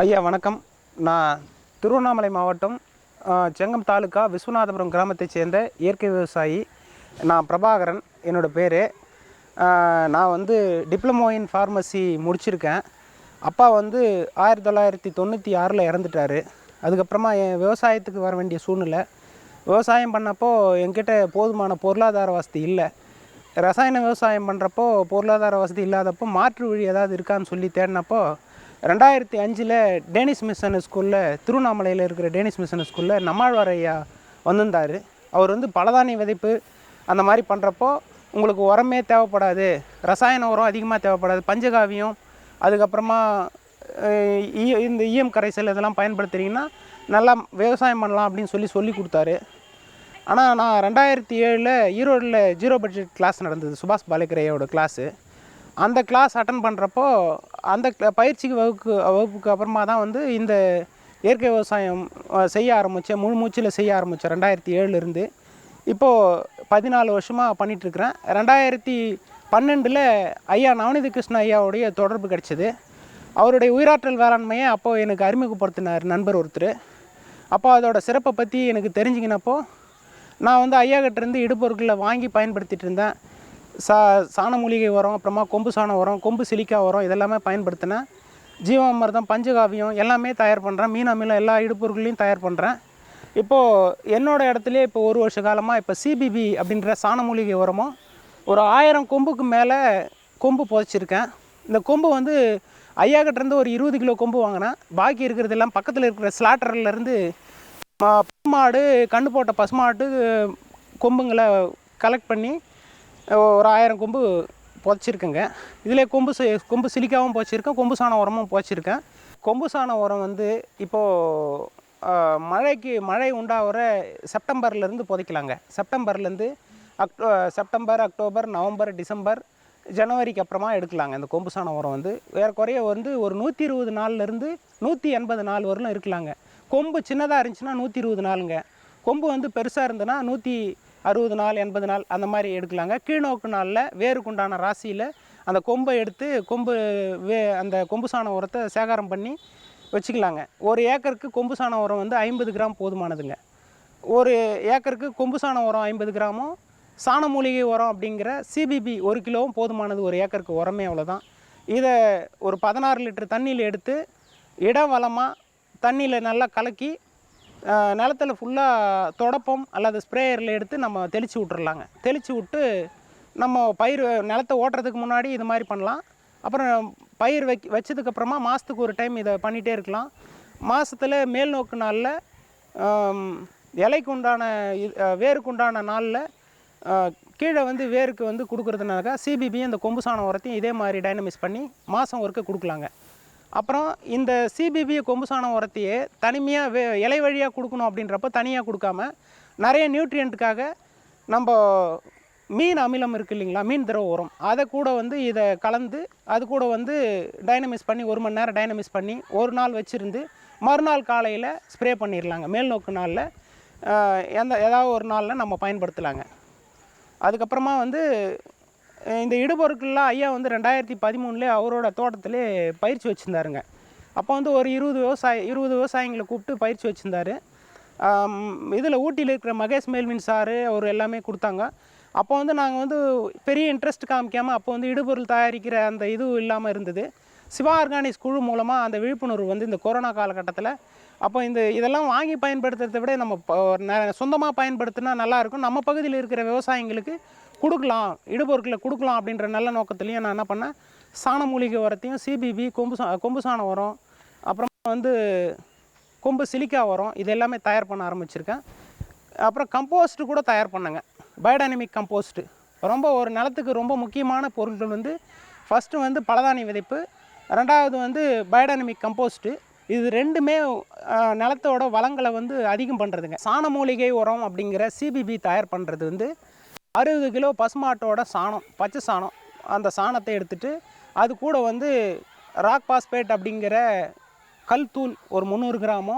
ஐயா வணக்கம். நான் திருவண்ணாமலை மாவட்டம் செங்கம் தாலுக்கா விஸ்வநாதபுரம் கிராமத்தைச் சேர்ந்த இயற்கை விவசாயி நான் பிரபாகரன் என்னோடய பேர். நான் வந்து டிப்ளமோ இன் ஃபார்மசி முடிச்சிருக்கேன். அப்பா வந்து ஆயிரத்தி தொள்ளாயிரத்தி தொண்ணூற்றி ஆறில் இறந்துட்டார். அதுக்கப்புறமா என் விவசாயத்துக்கு வர வேண்டிய சூழ்நிலை. விவசாயம் பண்ணப்போ என்கிட்ட போதுமான பொருளாதார வசதி இல்லை. ரசாயன விவசாயம் பண்ணுறப்போ பொருளாதார வசதி இல்லாதப்போ மாற்று வழி ஏதாவது இருக்கான்னு சொல்லி தேடினப்போ ரெண்டாயிரத்தி அஞ்சில் டேனிஷ் மிஷன் ஸ்கூலில் திருவண்ணாமலையில் இருக்கிற டேனிஷ் மிஷன் ஸ்கூலில் நம்மாழ்வார் ஐயா வந்திருந்தார். அவர் வந்து பலதானிய விதைப்பு அந்த மாதிரி பண்ணுறப்போ உங்களுக்கு உரமே தேவைப்படாது ரசாயன உரம் அதிகமாக தேவைப்படாது பஞ்சகாவியம் அதுக்கப்புறமா இந்த ஈயம் கரைசல் இதெல்லாம் பயன்படுத்துகிறீங்கன்னா நல்லா விவசாயம் பண்ணலாம் அப்படின்னு சொல்லி சொல்லி கொடுத்தாரு. ஆனால் நான் ரெண்டாயிரத்தி ஏழில் ஈரோடில் ஜீரோ பட்ஜெட் கிளாஸ் நடந்தது சுபாஷ் பாலக்கரையோட கிளாஸு. அந்த கிளாஸ் அட்டன் பண்ணுறப்போ அந்த பயிற்சிக்கு வகுப்பு வகுப்புக்கு அப்புறமா தான் வந்து இந்த இயற்கை விவசாயம் செய்ய ஆரம்பித்தேன் முழு மூச்சில் செய்ய ஆரம்பித்தேன் ரெண்டாயிரத்தி ஏழுலேருந்து இப்போது பதினாலு வருஷமாக பண்ணிகிட்ருக்கிறேன் ரெண்டாயிரத்தி பன்னெண்டில் ஐயா நவநீத கிருஷ்ண ஐயாவுடைய தொடர்பு கிடச்சிது. அவருடைய உயிராற்றல் வேளாண்மையை அப்போது எனக்கு அறிமுகப்படுத்தினார் நண்பர் ஒருத்தர். அப்போ அதோடய சிறப்பை பற்றி எனக்கு தெரிஞ்சுக்கினப்போ நான் வந்து ஐயா கிட்டேருந்து இடுபொருட்களை வாங்கி பயன்படுத்திகிட்டு இருந்தேன். சா சாண மூலிகை உரம் அப்புறமா கொம்பு சாண உரம் கொம்பு சிலிக்கா உரம் இதெல்லாமே பயன்படுத்தினேன் ஜீவாமிர்தம் பஞ்சகாவியம் எல்லாமே தயார் பண்ணுறேன் மீன் அமிலம் எல்லா இடுப்பொருட்களையும் தயார் பண்ணுறேன் இப்போது என்னோட இடத்துலையே இப்போ ஒரு வருஷ காலமாக இப்போ சிபிபி அப்படின்ற சாண மூலிகை உரமும் ஒரு ஆயிரம் கொம்புக்கு மேலே கொம்பு புதைச்சிருக்கேன். இந்த கொம்பு வந்து ஐயா கிட்டேருந்து ஒரு இருபது கிலோ கொம்பு வாங்கினேன். பாக்கி இருக்கிறதெல்லாம் பக்கத்தில் இருக்கிற ஸ்லாட்டர்லேருந்து பசுமாடு கண்ணு போட்ட பசுமாட்டு கொம்புங்களை கலெக்ட் பண்ணி ஒரு ஆயிரம் கொம்பு புதைச்சிருக்கேங்க. இதில் கொம்பு கொம்பு சிலிக்காவும் புதைச்சிருக்கேன் கொம்பு சாண உரமும் புதைச்சிருக்கேன். கொம்பு சாண உரம் வந்து இப்போது மழைக்கு மழை உண்டாகிற செப்டம்பர்லேருந்து புதைக்கலாங்க. செப்டம்பர்லேருந்து அக்டோ செப்டம்பர் அக்டோபர் நவம்பர் டிசம்பர் ஜனவரிக்கு அப்புறமா எடுக்கலாங்க இந்த கொம்பு சாண உரம் வந்து. ஏறக்குறைய வந்து ஒரு நூற்றி இருபது நாள்லேருந்து நூற்றி எண்பது நாள் வரலும் இருக்கலாங்க. கொம்பு சின்னதாக இருந்துச்சுன்னா நூற்றி இருபது நாளுங்க. கொம்பு வந்து பெருசாக இருந்ததுன்னா நூற்றி அறுபது நாள் எண்பது நாள் அந்த மாதிரி எடுக்கலாங்க. கீழ்நோக்கு நாளில் வேருக்குண்டான ராசியில் அந்த கொம்பை எடுத்து கொம்பு வே அந்த கொம்பு சாண உரத்தை சேகாரம் பண்ணி வச்சுக்கலாங்க. ஒரு ஏக்கருக்கு கொம்பு சாண உரம் வந்து ஐம்பது கிராம் போதுமானதுங்க. ஒரு ஏக்கருக்கு கொம்பு சாண உரம் ஐம்பது கிராமும் சாண மூலிகை உரம் அப்படிங்கிற சிபிபி ஒரு கிலோவும் போதுமானது ஒரு ஏக்கருக்கு உரமே அவ்வளோதான் இதை ஒரு பதினாறு லிட்டர் தண்ணியில் எடுத்து இடம் வளமாக தண்ணியில் நல்லா கலக்கி நிலத்துல ஃபுல்லாக தொடப்பம் அல்லது ஸ்ப்ரேயரில் எடுத்து நம்ம தெளித்து விட்டுறலாங்க. தெளித்து விட்டு நம்ம பயிர் நிலத்தை ஓட்டுறதுக்கு முன்னாடி இது மாதிரி பண்ணலாம். அப்புறம் பயிர் வைக் வச்சதுக்கப்புறமா மாதத்துக்கு ஒரு டைம் இதை பண்ணிகிட்டே இருக்கலாம். மாதத்தில் மேல் நோக்கு நாளில் இலைக்கு உண்டான இது- வேருக்கு உண்டான நாளில் கீழே வந்து வேருக்கு வந்து கொடுக்குறதுனாக்கா சிபிபி இந்த கொம்பு சாணம் உரத்தையும் இதே மாதிரி டைனமிஸ் பண்ணி மாதம் ஒருக்க கொடுக்கலாங்க. அப்புறம் இந்த சிபிபி கொம்பு சாணம் உரத்தையே தனிமையாக வே இலை வழியாக கொடுக்கணும் அப்படின்றப்ப தனியாக கொடுக்காம நிறைய நியூட்ரியண்ட்டுக்காக நம்ம மீன் அமிலம் இருக்குது இல்லைங்களா? மீன் திரவ உரம். அதை கூட வந்து இதை கலந்து அது கூட வந்து டைனமிஸ் பண்ணி ஒரு மணி நேரம் டைனமிஸ் பண்ணி ஒரு நாள் வச்சுருந்து மறுநாள் காலையில் ஸ்ப்ரே பண்ணிடலாங்க மேல் நோக்கு நாளில் எந்த ஏதாவது ஒரு நாளில் நம்ம பயன்படுத்தலாங்க. அதுக்கப்புறமா வந்து இந்த இடுபொருட்கள்லாம் ஐயா வந்து ரெண்டாயிரத்தி பதிமூணுலேயே அவரோட தோட்டத்திலே பயிற்சி வச்சுருந்தாருங்க. அப்போ வந்து ஒரு இருபது விவசாய இருபது விவசாயிங்களை கூப்பிட்டு பயிற்சி வச்சுருந்தாரு. இதில் ஊட்டியில் இருக்கிற மகேஷ் மேல்வின் சாரு அவர் எல்லாமே கொடுத்தாங்க. அப்போ வந்து நாங்கள் வந்து பெரிய இன்ட்ரெஸ்ட் காமிக்காமல் அப்போ வந்து இடுபொருள் தயாரிக்கிற அந்த இது இல்லாமல் இருந்தது. சிவா ஆர்கானிக்ஸ் குழு மூலமாக அந்த விழிப்புணர்வு வந்து இந்த கொரோனா காலகட்டத்தில் அப்போ இந்த இதெல்லாம் வாங்கி பயன்படுத்துறதை விட நம்ம சொந்தமாக பயன்படுத்தினா நல்லாயிருக்கும் நம்ம பகுதியில் இருக்கிற விவசாயிங்களுக்கு கொடுக்கலாம் இடுபொருட்களை கொடுக்கலாம் அப்படின்ற நல்ல நோக்கத்துலேயும் நான் என்ன பண்ணேன்? சாண மூலிகை உரத்தையும் சிபிபி கொம்பு சா கொம்பு சாண உரம் அப்புறம் வந்து கொம்பு சிலிக்கா உரம் இது எல்லாமே தயார் பண்ண ஆரம்பிச்சிருக்கேன். அப்புறம் கம்போஸ்ட்டு கூட தயார் பண்ணேங்க. பயோடைனமிக் கம்போஸ்ட்டு ரொம்ப ஒரு நிலத்துக்கு ரொம்ப முக்கியமான பொருட்கள் வந்து ஃபஸ்ட்டு வந்து பலதானி விதைப்பு ரெண்டாவது வந்து பயோடைனமிக் கம்போஸ்ட்டு இது ரெண்டுமே நிலத்தோட வளங்களை வந்து அதிகம் பண்ணுறதுங்க சாண மூலிகை உரம் அப்படிங்கிற சிபிபி தயார் பண்ணுறது வந்து அறுபது கிலோ பசுமாட்டோட சாணம் பச்சை சாணம் அந்த சாணத்தை எடுத்துட்டு அது கூட வந்து ராக் பாஸ்பேட் அப்படிங்கிற கல் தூள் ஒரு முந்நூறு கிராமோ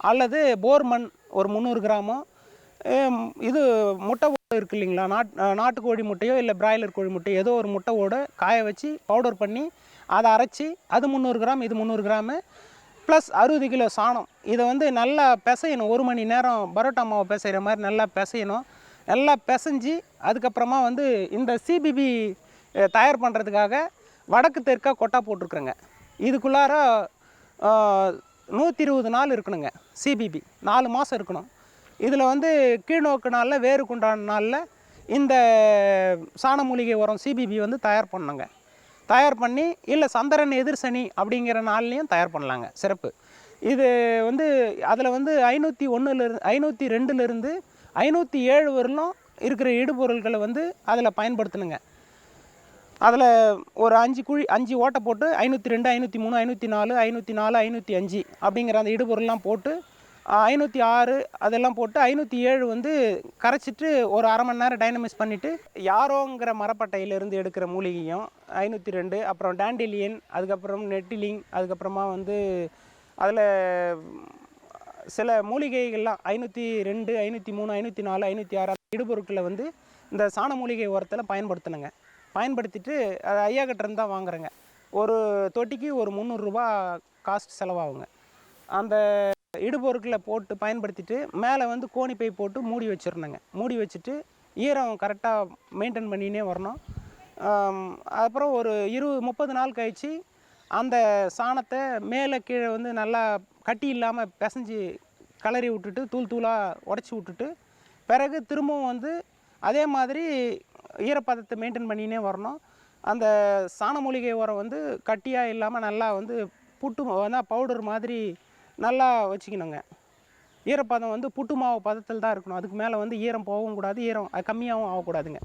அல்லது போர் மண் ஒரு முந்நூறு கிராமோ இது முட்டை ஓடு இருக்கு இல்லைங்களா? நாட் நாட்டுக்கோழி முட்டையோ இல்லை பிராய்லர் கோழி முட்டையோ ஏதோ ஒரு முட்டை காய வச்சு பவுடர் பண்ணி அதை அரைச்சி அது முந்நூறு கிராம் இது முந்நூறு கிராமு ப்ளஸ் அறுபது கிலோ சாணம். இதை வந்து நல்லா பிசையணும். ஒரு மணி நேரம் பரோட்டா மாவு பிசைகிற மாதிரி நல்லா பிசையணும். நல்லா பிசைஞ்சு அதுக்கப்புறமா வந்து இந்த சிபிபி தயார் பண்ணுறதுக்காக வடக்கு தெற்காக கொட்டா போட்டிருக்குறேங்க. இதுக்குள்ளார நூற்றி இருபது நாள் இருக்கணுங்க சிபிபி நாலு மாதம் இருக்கணும். இதில் வந்து கீழ்நோக்கு நாளில் வேருக்குண்டான நாளில் இந்த சாண மூலிகை உரம் சிபிபி வந்து தயார் பண்ணோங்க தயார் பண்ணி இல்லை சந்திரன் எதிர் சனி அப்படிங்கிற நாள்லேயும் தயார் பண்ணலாங்க சிறப்பு. இது வந்து அதில் வந்து ஐநூற்றி ஒன்றுலேருந்து ஐநூற்றி ரெண்டுலேருந்து ஐநூற்றி ஏழு வரலும் இருக்கிற இடுபொருள்களை வந்து அதில் பயன்படுத்தணுங்க. அதில் ஒரு அஞ்சு குழி அஞ்சு ஓட்டை போட்டு ஐநூற்றி ரெண்டு ஐநூற்றி மூணு ஐநூற்றி நாலு ஐநூற்றி நாலு ஐநூற்றி அஞ்சு அப்படிங்கிற அந்த இடுபொருள்லாம் போட்டு ஐநூற்றி ஆறு அதெல்லாம் போட்டு ஐநூற்றி ஏழு வந்து கரைச்சிட்டு ஒரு அரை மணி நேரம் டைனமிஸ் பண்ணிவிட்டு யாரோங்கிற மரப்பட்டையிலேருந்து எடுக்கிற மூலிகையும் ஐநூற்றி ரெண்டு அப்புறம் டேண்டிலியன் அதுக்கப்புறம் நெட்டிலிங் அதுக்கப்புறமா வந்து அதில் சில மூலிகைகள்லாம் ஐநூற்றி ரெண்டு ஐநூற்றி மூணு ஐநூற்றி நாலு ஐநூற்றி ஆறு இடுபொருட்களை வந்து இந்த சாண மூலிகை உரத்தில் பயன்படுத்தினேங்க. பயன்படுத்திட்டு அது ஐயா கிட்டேருந்து தான் வாங்குறேங்க. ஒரு தொட்டிக்கு ஒரு முந்நூறுரூபா காஸ்ட் செலவாகுங்க. அந்த இடுபொருட்களை போட்டு பயன்படுத்திட்டு மேலே வந்து கோணி பை போட்டு மூடி வச்சிடணுங்க மூடி வச்சுட்டு ஈரம் கரெக்டாக மெயின்டைன் பண்ணினே வரணும். அப்புறம் ஒரு இருபது முப்பது நாள் கழித்து அந்த சாணத்தை மேலே கீழே வந்து நல்லா கட்டி இல்லாமல் பிசைஞ்சு கலரி விட்டுட்டு தூள் தூளாக உடச்சி விட்டுட்டு பிறகு திரும்பவும் வந்து அதே மாதிரி ஈரப்பதத்தை மெயின்டைன் பண்ணினே வரணும். அந்த சாண மூலிகை உரம் வந்து கட்டியாக இல்லாமல் நல்லா வந்து புட்டு வந்து பவுடர் மாதிரி நல்லா வச்சுக்கணுங்க. ஈரப்பதம் வந்து புட்டு மாவு பதத்தில் தான் இருக்கணும். அதுக்கு மேலே வந்து ஈரம் போகவும் கூடாது. ஈரம் அது கம்மியாகவும் ஆகக்கூடாதுங்க.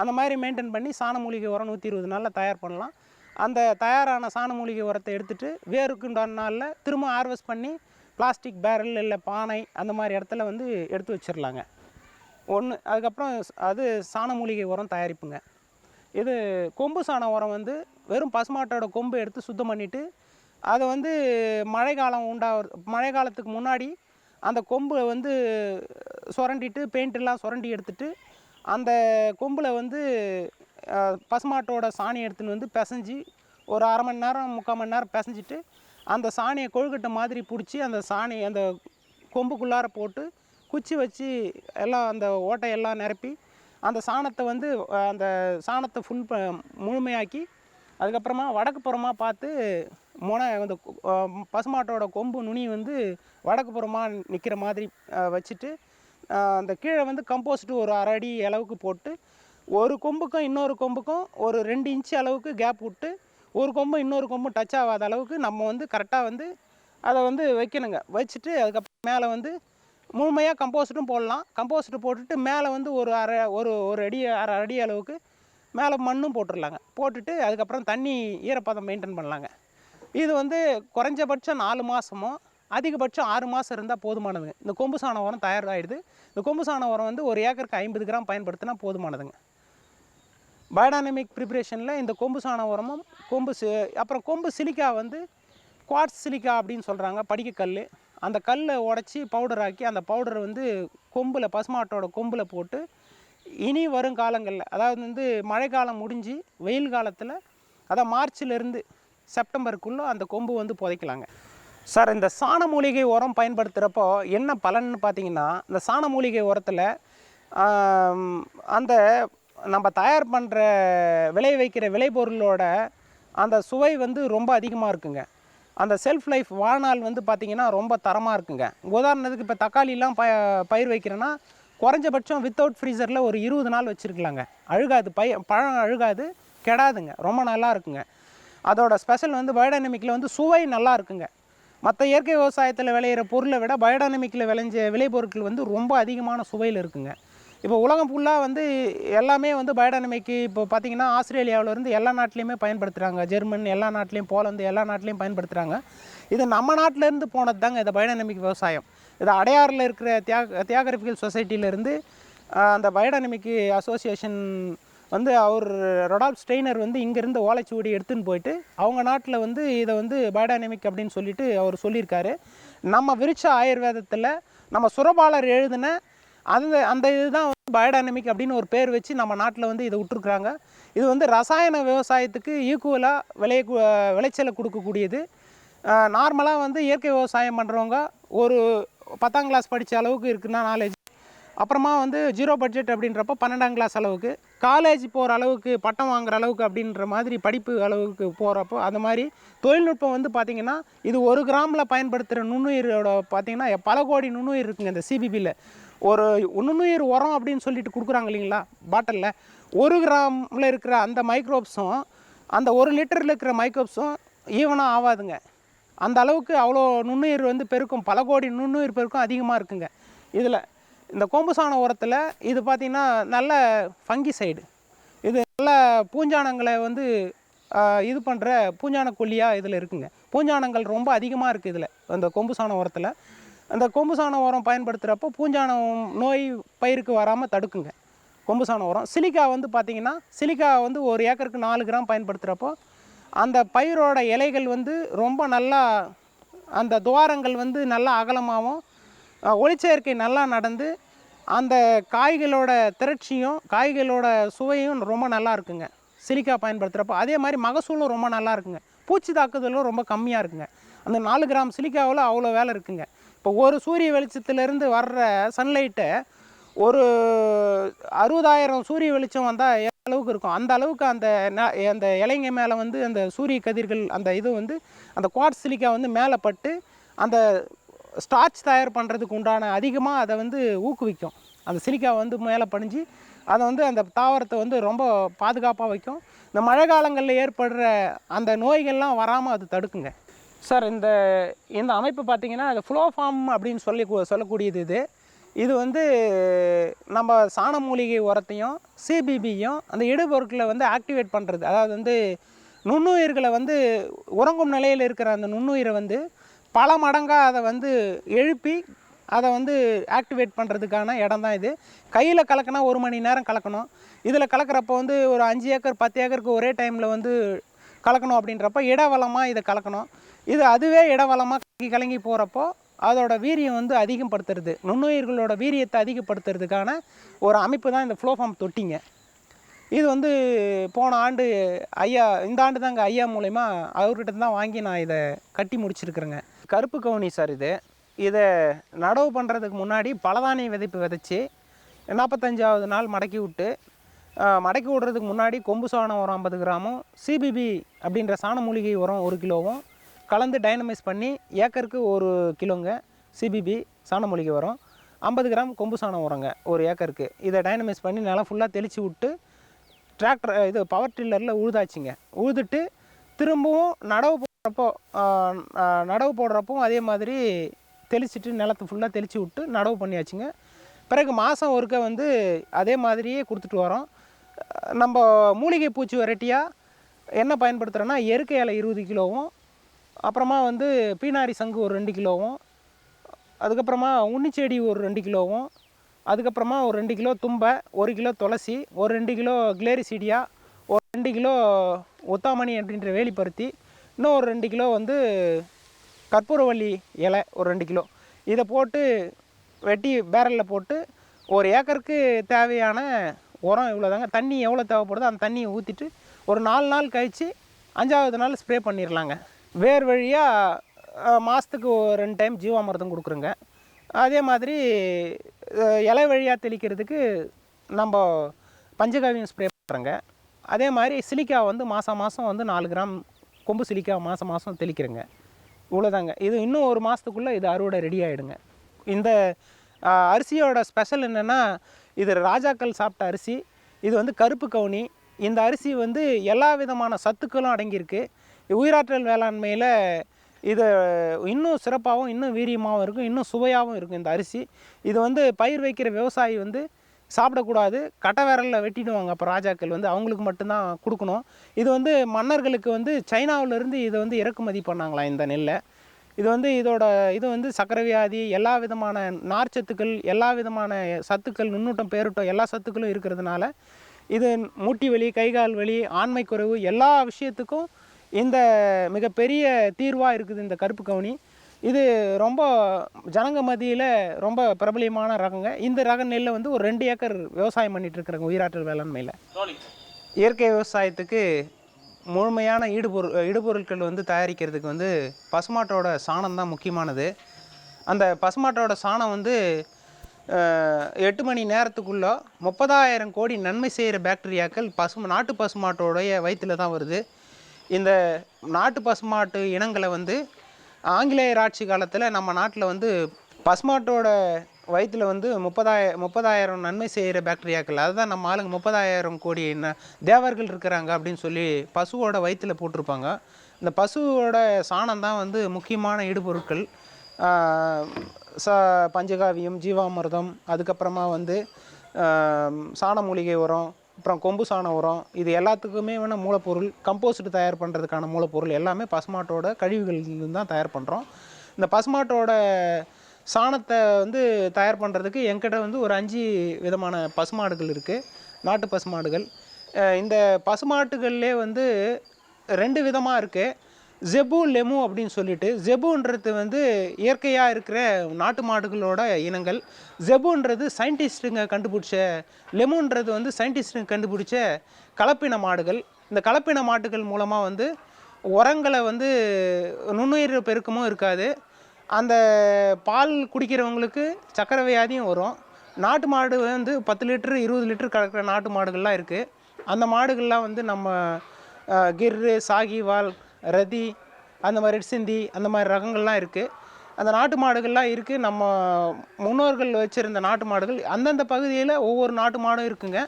அந்த மாதிரி மெயின்டைன் பண்ணி சாண மூலிகை உரம் நூற்றி இருபது நாளில் தயார் பண்ணலாம். அந்த தயாரான சாண மூலிகை உரத்தை எடுத்துகிட்டு வேருக்குண்டான நாளில் திரும்ப ஹார்வெஸ்ட் பண்ணி பிளாஸ்டிக் பேரல் இல்லை பானை அந்த மாதிரி இடத்துல வந்து எடுத்து வச்சிடலாங்க ஒன்று அதுக்கப்புறம் அது சாண மூலிகை உரம் தயாரிப்புங்க. இது கொம்பு சாண உரம் வந்து வெறும் பசுமாட்டோட கொம்பு எடுத்து சுத்தம் பண்ணிவிட்டு அதை வந்து மழை காலம் உண்டா மழை காலத்துக்கு முன்னாடி அந்த கொம்பை வந்து சுரண்டிட்டு பெயிண்டெல்லாம் சுரண்டி எடுத்துட்டு அந்த கொம்பில் வந்து பசுமாட்டோட சாணி எடுத்துன்னு வந்து பிசைஞ்சு ஒரு அரை மணி நேரம் முக்கால் மணி நேரம் பிசைஞ்சிட்டு அந்த சாணியை கொழுக்கட்டை மாதிரி பிடிச்சி அந்த சாணி அந்த கொம்புக்குள்ளார போட்டு குச்சி வச்சு எல்லாம் அந்த ஓட்டையெல்லாம் நிரப்பி அந்த சாணத்தை வந்து அந்த சாணத்தை ஃபுல் ப முழுமையாக்கி அதுக்கப்புறமா வடக்கு புறமாக பார்த்து முனை அந்த பசுமாட்டோட கொம்பு நுனி வந்து வடக்கு புறமாக நிற்கிற மாதிரி வச்சுட்டு அந்த கீழே வந்து கம்போஸ்ட் ஒரு அரை அடி அளவுக்கு போட்டு ஒரு கொம்புக்கும் இன்னொரு கொம்புக்கும் ஒரு ரெண்டு இன்ச்சு அளவுக்கு கேப் விட்டு ஒரு கொம்பு இன்னொரு கொம்பு டச் ஆகாத அளவுக்கு நம்ம வந்து கரெக்டாக வந்து அதை வந்து வைக்கணுங்க. வச்சுட்டு அதுக்கப்புறம் மேலே வந்து முழுமையாக கம்போஸ்ட்டும் போடலாம். கம்போஸ்ட்டு போட்டுட்டு மேலே வந்து ஒரு அரை ஒரு ஒரு அடி அரை அடி அளவுக்கு மேலே மண்ணும் போட்டுடலாங்க போட்டுட்டு அதுக்கப்புறம் தண்ணி ஈரப்பதம் மெயின்டைன் பண்ணலாங்க. இது வந்து குறைஞ்சபட்சம் நாலு மாதமும் அதிகபட்சம் ஆறு மாதம் இருந்தால் போதுமானதுங்க. இந்த கொம்பு சாண உரம் தயாராகிடுது இந்த கொம்பு சாண உரம் வந்து ஒரு ஏக்கருக்கு ஐம்பது கிராம் பயன்படுத்தினா போதுமானதுங்க. பயோடைனமிக் ப்ரிப்ரேஷனில் இந்த கொம்பு சாண உரமும் கொம்பு சி அப்புறம் கொம்பு சிலிக்கா வந்து குவாட்ஸ் சிலிக்கா அப்படின்னு சொல்கிறாங்க படிக்கக்கல் அந்த கல்லை உடச்சி பவுடர் ஆக்கி அந்த பவுடரை வந்து கொம்பில் பசுமாட்டோட கொம்பில் போட்டு இனி வரும் காலங்களில் அதாவது வந்து மழைக்காலம் முடிஞ்சு வெயில் காலத்தில் அதான் மார்ச்சிலேருந்து செப்டம்பருக்குள்ளே அந்த கொம்பு வந்து புதைக்கலாங்க. சார் இந்த சாண மூலிகை உரம் பயன்படுத்துகிறப்போ என்ன பலன்னு பார்த்தீங்கன்னா இந்த சாண மூலிகை உரத்தில் அந்த நம்ம தயார் பண்ணுற விளை வைக்கிற விளைபொருளோட அந்த சுவை வந்து ரொம்ப அதிகமாக இருக்குங்க. அந்த செல்ஃப் லைஃப் வாழ்நாள் வந்து பார்த்திங்கன்னா ரொம்ப தரமாக இருக்குங்க. உதாரணத்துக்கு இப்போ தக்காளிலாம் ப பயிர் வைக்கிறேன்னா குறைஞ்சபட்சம் வித்தவுட் ஃப்ரீசரில் ஒரு இருபது நாள் வச்சுருக்கலாங்க. அழுகாது பய பழம் அழுகாது கெடாதுங்க. ரொம்ப நல்லா இருக்குங்க. அதோட ஸ்பெஷல் வந்து பயோடைனமிக்கில் வந்து சுவை நல்லா இருக்குங்க. மற்ற இயற்கை விவசாயத்தில் விளையிற பொருளை விட பயோடைனமிக்கில் விளைஞ்ச விளைபொருட்கள் வந்து ரொம்ப அதிகமான சுவையில் இருக்குங்க. இப்போ உலகம் ஃபுல்லாக வந்து எல்லாமே வந்து பயோடைனமிக்கு இப்போ பார்த்தீங்கன்னா ஆஸ்திரேலியாவிலேருந்து எல்லா நாட்டிலையுமே பயன்படுத்துகிறாங்க ஜெர்மன் எல்லா நாட்டிலையும் போலந்து எல்லா நாட்டிலையும் பயன்படுத்துகிறாங்க இது நம்ம நாட்டிலேருந்து போனது தாங்க இந்த பயோடைனமிக் விவசாயம். இது அடையாறில் இருக்கிற தியாக தியாகரிபிகல் சொசைட்டியிலேருந்து அந்த பயோடைனமிக்கு அசோசியேஷன் வந்து அவர் ரொடால்ஃப் ஸ்டெய்னர் வந்து இங்கேருந்து ஓலைச்சுவடி எடுத்துன்னு போயிட்டு அவங்க நாட்டில் வந்து இதை வந்து பயோடைனமிக் அப்படின்னு சொல்லிட்டு அவர் சொல்லியிருக்காரு. நம்ம விரிச்ச ஆயுர்வேதத்தில் நம்ம சுரபாலர் எழுதின அந்த அந்த இதுதான் வந்து பயோடைனமிக் அப்படின்னு ஒரு பேர் வச்சு நம்ம நாட்டில் வந்து இதை விட்டுருக்குறாங்க. இது வந்து ரசாயன விவசாயத்துக்கு ஈக்குவலாக விளைய விளைச்சலை கொடுக்கக்கூடியது. நார்மலாக வந்து இயற்கை விவசாயம் பண்ணுறவங்க ஒரு பத்தாம் கிளாஸ் படித்த அளவுக்கு இருக்குன்னா நாலேஜ் அப்புறமா வந்து ஜீரோ பட்ஜெட் அப்படின்றப்ப பன்னெண்டாம் கிளாஸ் அளவுக்கு காலேஜ் போகிற அளவுக்கு பட்டம் வாங்குற அளவுக்கு அப்படின்ற மாதிரி படிப்பு அளவுக்கு போகிறப்போ அந்த மாதிரி தொழில்நுட்பம் வந்து பார்த்திங்கன்னா இது ஒரு கிராமில் பயன்படுத்துகிற நுண்ணுயிரோட பார்த்திங்கன்னா பல கோடி நுண்ணுயிர் இருக்குங்க இந்த சிபிபியில் ஒரு நுண்ணுயிர் உரம் அப்படின்னு சொல்லிட்டு கொடுக்குறாங்க இல்லைங்களா? பாட்டிலில். ஒரு கிராமில் இருக்கிற அந்த மைக்ரோப்ஸும் அந்த ஒரு லிட்டரில் இருக்கிற மைக்ரோப்ஸும் ஈவனாக ஆகாதுங்க அந்த அளவுக்கு அவ்வளோ நுண்ணுயிர் வந்து பெருக்கும். பல கோடி நுண்ணுயிர் பெருக்கும் அதிகமாக இருக்குங்க. இதில் இந்த கொம்பு சாண உரத்தில் இது பார்த்திங்கன்னா நல்ல ஃபங்கி சைடு இது நல்ல பூஞ்சானங்களை வந்து இது பண்ணுற பூஞ்சான கொல்லியாக இதில் இருக்குங்க. பூஞ்சானங்கள் ரொம்ப அதிகமாக இருக்குது இதில் அந்த கொம்பு சாண உரத்தில். அந்த கொம்பு சாண உரம் பயன்படுத்துகிறப்போ பூஞ்சானம் நோய் பயிருக்கு வராமல் தடுக்குங்க. கொம்பு சாண உரம். சிலிக்கா வந்து பார்த்திங்கன்னா சிலிக்கா வந்து ஒரு ஏக்கருக்கு நாலு கிராம் பயன்படுத்துகிறப்போ அந்த பயிரோட இலைகள் வந்து ரொம்ப நல்லா அந்த துவாரங்கள் வந்து நல்லா அகலமாகவும் ஒளிச்சேர்க்கை நல்லா நடந்து அந்த காய்களோட திரட்சியும் காய்களோட சுவையும் ரொம்ப நல்லா இருக்குங்க. சிலிக்கா பயன்படுத்துகிறப்போ அதே மாதிரி மகசூலும் ரொம்ப நல்லா இருக்குங்க. பூச்சி தாக்குதலும் ரொம்ப கம்மியாக இருக்குங்க. அந்த நாலு கிராம் சிலிக்காவில் அவ்வளோ வேலை இருக்குங்க. இப்போ ஒரு சூரிய வெளிச்சத்துலேருந்து வர்ற சன்லைட்டை ஒரு அறுபதாயிரம் சூரிய வெளிச்சம் வந்தால் அளவுக்கு இருக்கும்? அந்த அளவுக்கு அந்த ந- அந்த இலைங்க மேலே வந்து அந்த சூரிய கதிர்கள் அந்த இது வந்து அந்த குவாட் சிலிக்கா வந்து மேலே பட்டு அந்த ஸ்டார்ச் தயார் பண்ணுறதுக்கு உண்டான அதிகமாக அதை வந்து ஊக்குவிக்கும். அந்த சிலிக்கா வந்து மேலே படிஞ்சு அதை வந்து அந்த தாவரத்தை வந்து ரொம்ப பாதுகாப்பாக வைக்கும். இந்த மழை காலங்களில் ஏற்படுற அந்த நோய்கள்லாம் வராமல் அது தடுக்குங்க. சார் இந்த இந்த அமைப்பு பார்த்தீங்கன்னா அது ஃப்ளோ ஃபார்ம் அப்படின்னு சொல்லி சொல்லக்கூடியது இது. இது வந்து நம்ம சாண மூலிகை உரத்தையும் சிபிபியும் அந்த இடுபொருட்களை வந்து ஆக்டிவேட் பண்ணுறது அதாவது வந்து நுண்ணுயிர்களை வந்து உறங்கும் நிலையில் இருக்கிற அந்த நுண்ணுயிரை வந்து பல மடங்காக அதை வந்து எழுப்பி அதை வந்து ஆக்டிவேட் பண்ணுறதுக்கான இடம் தான் இது. கையில் கலக்கினா ஒரு மணி நேரம் கலக்கணும். இதில் கலக்கிறப்போ வந்து ஒரு அஞ்சு ஏக்கர் பத்து ஏக்கருக்கு ஒரே டைமில் வந்து கலக்கணும் அப்படின்றப்ப இடவளமாக இதை கலக்கணும். இது அதுவே இடவளமாக கலங்கி கலங்கி போகிறப்போ அதோட வீரியம் வந்து அதிகப்படுத்துறது. நுண்ணுயிர்களோட வீரியத்தை அதிகப்படுத்துறதுக்கான ஒரு அமைப்பு தான் இந்த ஃப்ளோஃபார்ம் தொட்டிங்க. இது வந்து போன ஆண்டு ஐயா இந்த ஆண்டு தாங்க ஐயா மூலயமா அவர்கிட்ட தான் வாங்கி நான் இதை கட்டி முடிச்சிருக்கிறேங்க. கருப்பு கவுனி சார் இது. இதை நடவு பண்ணுறதுக்கு முன்னாடி பலதானிய விதைப்பு விதைச்சி நாற்பத்தஞ்சாவது நாள் மடக்கி விட்டு மடக்கி விடுறதுக்கு முன்னாடி கொம்பு சாணம் உரம் ஐம்பது கிராமும் சிபிபி அப்படின்ற சாண மூலிகை உரம் ஒரு கிலோவும் கலந்து டைனமைஸ் பண்ணி ஏக்கருக்கு ஒரு கிலோங்க சிபிபி சாண வரும் ஐம்பது கிராம் கொம்பு சாணம் உரங்க ஒரு ஏக்கருக்கு. இதை டைனமைஸ் பண்ணி நிலம் ஃபுல்லாக தெளித்து விட்டு டிராக்டர் இது பவர் டில்லரில் உழுதாச்சுங்க. உழுதுட்டு திரும்பவும் நடவு போடுறப்போ நடவு போடுறப்போ அதே மாதிரி தெளிச்சிட்டு நிலத்தை ஃபுல்லாக தெளித்து விட்டு நடவு பண்ணியாச்சுங்க. பிறகு மாதம் ஒருக்க வந்து அதே மாதிரியே கொடுத்துட்டு வரோம். நம்ம மூலிகை பூச்சி வெரைட்டியாக என்ன பயன்படுத்துகிறோன்னா எருக்கை இலை இருபது கிலோவும் அப்புறமா வந்து பீனாரி சங்கு ஒரு ரெண்டு கிலோவும் அதுக்கப்புறமா உன்னிச்செடி ஒரு ரெண்டு கிலோவும் அதுக்கப்புறமா ஒரு ரெண்டு கிலோ தும்பை ஒரு கிலோ துளசி ஒரு ரெண்டு கிலோ கிளேரிசீடியா ஒரு ரெண்டு கிலோ ஒத்தாமணி அப்படின்ற வேலிப்பருத்தி இன்னும் ஒரு ரெண்டு கிலோ வந்து கற்பூரவள்ளி இலை ஒரு ரெண்டு கிலோ. இதை போட்டு வெட்டி பேரலில் போட்டு ஒரு ஏக்கருக்கு தேவையான உரம் இவ்வளோதாங்க தண்ணி எவ்வளோ தேவைப்படுதோ அந்த தண்ணியை ஊற்றிட்டு ஒரு நாலு நாள் கழித்து அஞ்சாவது நாள் ஸ்ப்ரே பண்ணிடலாங்க வேர் வழியாக மாதத்துக்கு ரெண்டு டைம் ஜீவாமிர்தம் கொடுக்குறோங்க. அதே மாதிரி இலை வழியாக தெளிக்கிறதுக்கு நம்ம பஞ்சகாவியம் ஸ்ப்ரே பண்ணுறோங்க அதே மாதிரி சிலிக்கா வந்து மாதம் மாதம் வந்து நாலு கிராம் கொம்பு சிலிக்கா மாதம் மாதம் தெளிக்கிறேங்க. இவ்வளோதாங்க. இது இன்னும் ஒரு மாதத்துக்குள்ளே இது அறுவடை ரெடி ஆகிடுங்க இந்த அரிசியோட ஸ்பெஷல் என்னென்னா இது ராஜாக்கள் சாப்பிட்ட அரிசி இது வந்து கருப்பு கவுனி. இந்த அரிசி வந்து எல்லா விதமான சத்துக்களும் அடங்கியிருக்கு. உயிராற்றல் வேளாண்மையில் இது இன்னும் சிறப்பாகவும் இன்னும் வீரியமாகவும் இருக்கும் இன்னும் சுவையாகவும் இருக்கும் இந்த அரிசி. இது வந்து பயிர் வைக்கிற விவசாயி வந்து சாப்பிடக்கூடாது. கட்டை விரலில் வெட்டிடுவாங்க. அப்போ ராஜாக்கள் வந்து அவங்களுக்கு மட்டும்தான் கொடுக்கணும். இது வந்து மன்னர்களுக்கு வந்து சைனாவிலேருந்து இதை வந்து இறக்குமதி பண்ணாங்களாம் இந்த நெல்லை. இது வந்து இதோட இது வந்து சக்கரை வியாதி எல்லா விதமான நார்ச்சத்துக்கள் எல்லா விதமான சத்துக்கள் நுண்ணூட்டம் பேரூட்டம் எல்லா சத்துக்களும் இருக்கிறதுனால இது மூட்டி வலி கைகால் வலி ஆண்மை குறைவு எல்லா விஷயத்துக்கும் இந்த மிகப்பெரிய தீர்வாக இருக்குது இந்த கருப்பு கவுனி. இது ரொம்ப ஜனங்க மத்தியில் ரொம்ப பிரபலியமான ரகங்க. இந்த ரக நெல்லை வந்து ஒரு ரெண்டு ஏக்கர் விவசாயம் பண்ணிட்டு இருக்கிறாங்க உயிராற்றல் வேளாண்மையில். இயற்கை விவசாயத்துக்கு முழுமையான ஈடுபொருள் இடுபொருட்கள் வந்து தயாரிக்கிறதுக்கு வந்து பசுமாட்டோட சாணம் தான் முக்கியமானது. அந்த பசுமாட்டோட சாணம் வந்து எட்டு மணி நேரத்துக்குள்ள முப்பதாயிரம் கோடி நன்மை செய்கிற பாக்டீரியாக்கள் பசு நாட்டு பசுமாட்டோடைய வயிற்றில் தான் வருது. இந்த நாட்டு பசுமாட்டு இனங்களை வந்து ஆங்கிலேயர் ஆட்சி காலத்தில் நம்ம நாட்டில் வந்து பசுமாட்டோட வயிற்றில் வந்து முப்பதாய முப்பதாயிரம் நன்மை செய்கிற பாக்டீரியாக்கள் அதுதான் நம்ம ஆளுங்க முப்பதாயிரம் கோடி ந தேவர்கள் இருக்கிறாங்க அப்படின்னு சொல்லி பசுவோட வயிற்றில் போட்டிருப்பாங்க. இந்த பசுவோட சாணம் தான் வந்து முக்கியமான இடுபொருட்கள். ச பஞ்சகாவியம் ஜீவாமிர்தம் அதுக்கப்புறமா வந்து சாண மூலிகை உரம் அப்புறம் கொம்பு சாண உரம் இது எல்லாத்துக்குமே வேணால் மூலப்பொருள் கம்போஸ்ட் தயார் பண்ணுறதுக்கான மூலப்பொருள் எல்லாமே பசுமாட்டோட கழிவுகள்லேருந்து தான் தயார் பண்ணுறோம் இந்த பசுமாட்டோட சாணத்தை வந்து தயார் பண்ணுறதுக்கு என்கிட்ட வந்து ஒரு அஞ்சு விதமான பசுமாடுகள் இருக்குது நாட்டு பசுமாடுகள். இந்த பசுமாட்டுகள்லே வந்து ரெண்டு விதமாக இருக்குது ஜெபு லெமு அப்படின்னு சொல்லிட்டு ஜெபுன்றது வந்து இயற்கையாக இருக்கிற நாட்டு மாடுகளோட இனங்கள். ஜெபுன்றது சயின்டிஸ்ட்டுங்க கண்டுபிடிச்ச லெமுன்றது வந்து சயின்டிஸ்ட்டுங்க கண்டுபிடிச்ச கலப்பின மாடுகள். இந்த கலப்பின மாட்டுகள் மூலமாக வந்து உரங்களை வந்து நுண்ணுயிர் பெருக்கமும் இருக்காது. அந்த பால் குடிக்கிறவங்களுக்கு சக்கரை வியாதியும் வரும். நாட்டு மாடு வந்து பத்து லிட்டரு இருபது லிட்டரு கலக்கிற நாட்டு மாடுகள்லாம் இருக்குது அந்த மாடுகள்லாம் வந்து நம்ம கிர்ரு சாகிவால் ரதி அந்த மாதிரி சிந்தி அந்த மாதிரி ரகங்கள்லாம் இருக்குது அந்த நாட்டு மாடுகள்லாம் இருக்குது நம்ம முன்னோர்கள் வச்சுருந்த நாட்டு மாடுகள் அந்தந்த பகுதியில் ஒவ்வொரு நாட்டு மாடும் இருக்குங்க.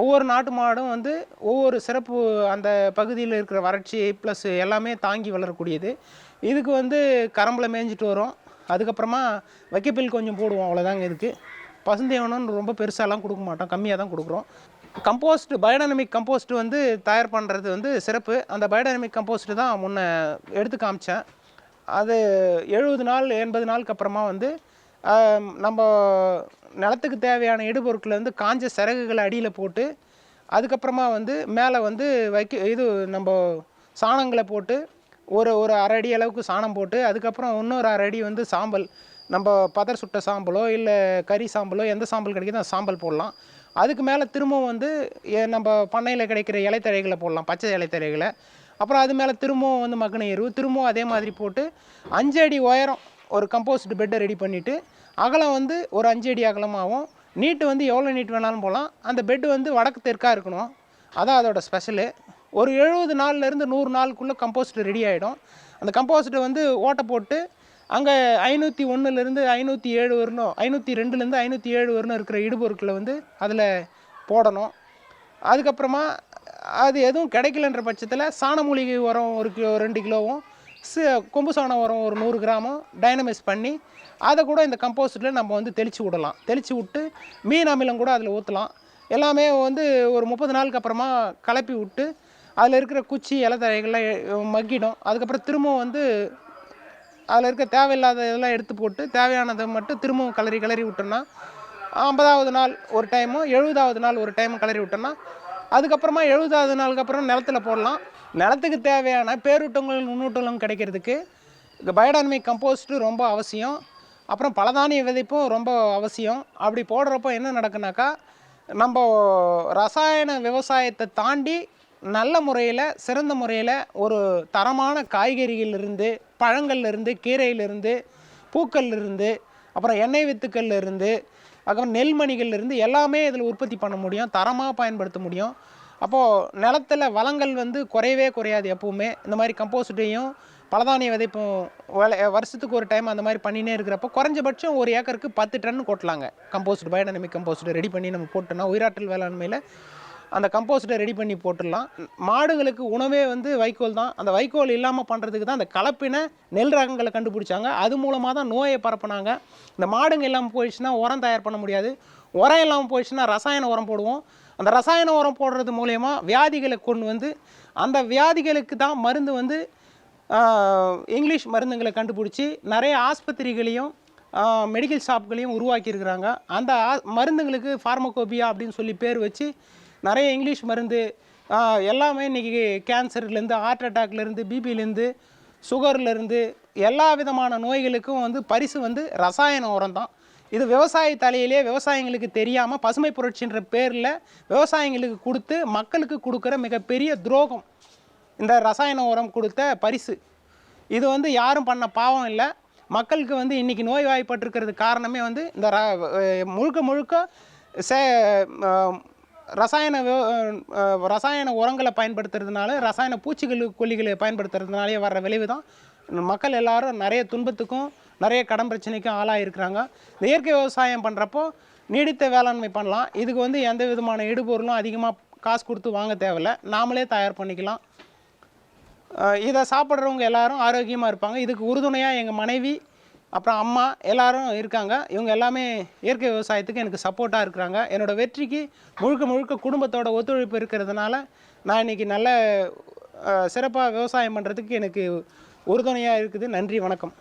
ஒவ்வொரு நாட்டு மாடும் வந்து ஒவ்வொரு சிறப்பு அந்த பகுதியில் இருக்கிற வறட்சி ப்ளஸ் எல்லாமே தாங்கி வளரக்கூடியது. இதுக்கு வந்து கரம்பில் மேய்ஞ்சிட்டு வரும். அதுக்கப்புறமா வைக்கப்பில் கொஞ்சம் போடுவோம். அவ்வளோதாங்க இதுக்கு. பசுந்தீவனம்னு ரொம்ப பெருசாலாம் கொடுக்க மாட்டோம். கம்மியாக தான் கொடுக்குறோம். கம்போஸ்ட் பயோடைனமிக் கம்போஸ்ட் வந்து தயார் பண்ணுறது வந்து சிறப்பு. அந்த பயோடைனமிக் கம்போஸ்ட் தான் முன்ன எடுத்து காமிச்சேன். அது எழுபது நாள் எண்பது நாளுக்கு அப்புறமா வந்து நம்ம நிலத்துக்கு தேவையான இடுபொருட்களை வந்து காஞ்ச சிறகுகளை அடியில் போட்டு அதுக்கப்புறமா வந்து மேலே வந்து வைக்க இது நம்ம சாணங்களை போட்டு ஒரு ஒரு அரை அடி அளவுக்கு சாணம் போட்டு அதுக்கப்புறம் இன்னொரு அரை அடி வந்து சாம்பல் நம்ம பதர் சுட்ட சாம்பலோ இல்லை கறி சாம்பலோ எந்த சாம்பல் கிடைக்குதோ அந்த சாம்பல் போடலாம். அதுக்கு மேலே திரும்பவும் வந்து நம்ம பண்ணையில் கிடைக்கிற இலைத்தழைகளை போடலாம் பச்சை இலைத்தழைகளை. அப்புறம் அது மேலே திரும்பவும் வந்து மக்கின எருவு திரும்பவும் அதே மாதிரி போட்டு அஞ்சு அடி உயரம் ஒரு கம்போஸ்ட் பெட்டை ரெடி பண்ணிவிட்டு அகலம் வந்து ஒரு அஞ்சு அடி அகலமாகவும் நீட்டு வந்து எவ்வளோ நீட் வேணாலும் போகலாம் அந்த பெட்டு வந்து வடக்கு தெற்காக இருக்கணும். அதான் அதோட ஸ்பெஷலு ஒரு எழுபது நாள்லேருந்து நூறு நாளுக்குள்ளே கம்போஸ்ட் ரெடி ஆகிடும் அந்த கம்போஸ்ட்டை வந்து ஓட்டை போட்டு அங்கே ஐநூற்றி ஒன்றுலேருந்து ஐநூற்றி ஏழு வரணும். ஐநூற்றி ரெண்டுலேருந்து ஐநூற்றி ஏழு வரணும் இருக்கிற இடுபொருட்களை வந்து அதில் போடணும். அதுக்கப்புறமா அது எதுவும் கிடைக்கலன்ற பட்சத்தில் சாண மூலிகை உரம் ஒரு கிலோ ரெண்டு கிலோவும் சி கொம்பு சாணம் உரம் ஒரு நூறு கிராமும் டைனமைஸ் பண்ணி அதை கூட இந்த கம்போஸ்ட்டில் நம்ம வந்து தெளித்து விடலாம். தெளித்து விட்டு மீன் அமிலம் கூட அதில் ஊற்றலாம் எல்லாமே வந்து ஒரு முப்பது நாளுக்கு அப்புறமா கலப்பி விட்டு அதில் இருக்கிற குச்சி இலத்தழைகள்லாம் எ- மக்கிடும். அதுக்கப்புறம் திரும்பவும் வந்து அதில் இருக்க தேவையில்லாத இதெல்லாம் எடுத்து போட்டு தேவையானதை மட்டும் திரும்பவும் கிளறி கிளறி விட்டோம்னா ஐம்பதாவது நாள் ஒரு டைமும் எழுபதாவது நாள் ஒரு டைமும் கிளறி விட்டோம்னா அதுக்கப்புறமா எழுபதாவது நாளுக்கு அப்புறம் நிலத்துல போடலாம். நிலத்துக்கு தேவையான பேரூட்டங்கள் நுண்ணூட்டங்களும் கிடைக்கிறதுக்கு இந்த பயோடைனமிக் கம்போஸ்ட்டு ரொம்ப அவசியம். அப்புறம் பலதானிய விதைப்பும் ரொம்ப அவசியம். அப்படி போடுறப்போ என்ன நடக்குனாக்கா நம்ம ரசாயன விவசாயத்தை தாண்டி நல்ல முறையில் சிறந்த முறையில் ஒரு தரமான காய்கறிகளிலிருந்து பழங்கள்லேருந்து கீரையிலிருந்து பூக்கள்லேருந்து அப்புறம் எண்ணெய் வித்துக்கள்ல இருந்து அப்புறம் நெல்மணிகள்லேருந்து எல்லாமே இதில் உற்பத்தி பண்ண முடியும் தரமாக பயன்படுத்த முடியும். அப்போது நிலத்துல வளங்கள் வந்து குறையவே குறையாது எப்பவுமே. இந்த மாதிரி கம்போஸ்ட்டையும் பலதானிய விதைப்பும் வள- வருஷத்துக்கு ஒரு டைம் அந்த மாதிரி பண்ணினே இருக்கிறப்போ குறைஞ்சபட்சம் ஒரு ஏக்கருக்கு பத்து டன் கொட்டலாங்க. கம்போஸ்ட் பயோடைனமிக் கம்போஸ்ட் ரெடி பண்ணி நம்ம போட்டோம்னா உயிராற்றல் வேளாண்மையில் அந்த கம்போஸ்ட்டை ரெடி பண்ணி போட்டுடலாம். மாடுகளுக்கு உணவே வந்து வைக்கோல் தான். அந்த வைக்கோல் இல்லாமல் பண்ணுறதுக்கு தான் அந்த கலப்பின நெல் ரகங்களை கண்டுபிடிச்சாங்க. அது மூலமாக தான் நோயை பரப்புனாங்க. இந்த மாடுங்க இல்லாமல் போயிடுச்சுன்னா உரம் தயார் பண்ண முடியாது. உரம் இல்லாமல் போயிடுச்சுன்னா ரசாயன உரம் போடுவோம். அந்த ரசாயன உரம் போடுறது மூலயமா வியாதிகளை கொண்டு வந்து அந்த வியாதிகளுக்கு தான் மருந்து வந்து இங்கிலீஷ் மருந்துங்களை கண்டுபிடிச்சி நிறைய ஆஸ்பத்திரிகளையும் மெடிக்கல் ஷாப்களையும் உருவாக்கியிருக்கிறாங்க. அந்த ஆ- மருந்துங்களுக்கு ஃபார்மகோபியா அப்படின்னு சொல்லி பேர் வச்சு நிறைய இங்கிலீஷ் மருந்து எல்லாமே இன்றைக்கி கேன்சர்லேருந்து ஹார்ட் அட்டாக்லேருந்து பிபிலேருந்து சுகர்லேருந்து எல்லா விதமான நோய்களுக்கும் வந்து பரிசு வந்து ரசாயன உரம் தான் இது விவசாய தலையிலே விவசாயிங்களுக்கு தெரியாமல் பசுமை புரட்சின்ற பேரில் விவசாயிங்களுக்கு கொடுத்து மக்களுக்கு கொடுக்குற மிகப்பெரிய துரோகம். இந்த ரசாயன உரம் கொடுத்த பரிசு. இது வந்து யாரும் பண்ண பாவம் இல்லை. மக்களுக்கு வந்து இன்றைக்கி நோய்வாய்ப்பட்டிருக்கிறது காரணமே வந்து இந்த ர முழுக்க முழுக்க சே ரசாயன ரசாயன உரங்களை பயன்படுத்துறதுனால ரசாயன பூச்சிகள் கொல்லிகளை பயன்படுத்துறதுனாலே வர்ற விளைவு தான் மக்கள் எல்லாரும் நிறைய துன்பத்துக்கும் நிறைய கடன் பிரச்சனைக்கும் ஆளாயிருக்கிறாங்க. இந்த இயற்கை விவசாயம் பண்ணுறப்போ நீடித்த வேளாண்மை பண்ணலாம். இதுக்கு வந்து எந்த விதமான இடுபொருளும் அதிகமாக காசு கொடுத்து வாங்க தேவையில்ல. நாமளே தயார் பண்ணிக்கலாம். இதை சாப்பிட்றவங்க எல்லாரும் ஆரோக்கியமாக இருப்பாங்க. இதுக்கு உறுதுணையாக எங்கள் மனைவி அப்புறம் அம்மா எல்லாரும் இருக்காங்க. இவங்க எல்லாமே இயற்கை விவசாயத்துக்கு எனக்கு சப்போர்ட்டாக இருக்கிறாங்க. என்னோடய வெற்றிக்கு முழுக்க முழுக்க குடும்பத்தோட ஒத்துழைப்பு இருக்கிறதுனால நான் இன்றைக்கி நல்ல சிறப்பாக விவசாயம் பண்ணுறதுக்கு எனக்கு உறுதுணையாக இருக்குது. நன்றி வணக்கம்.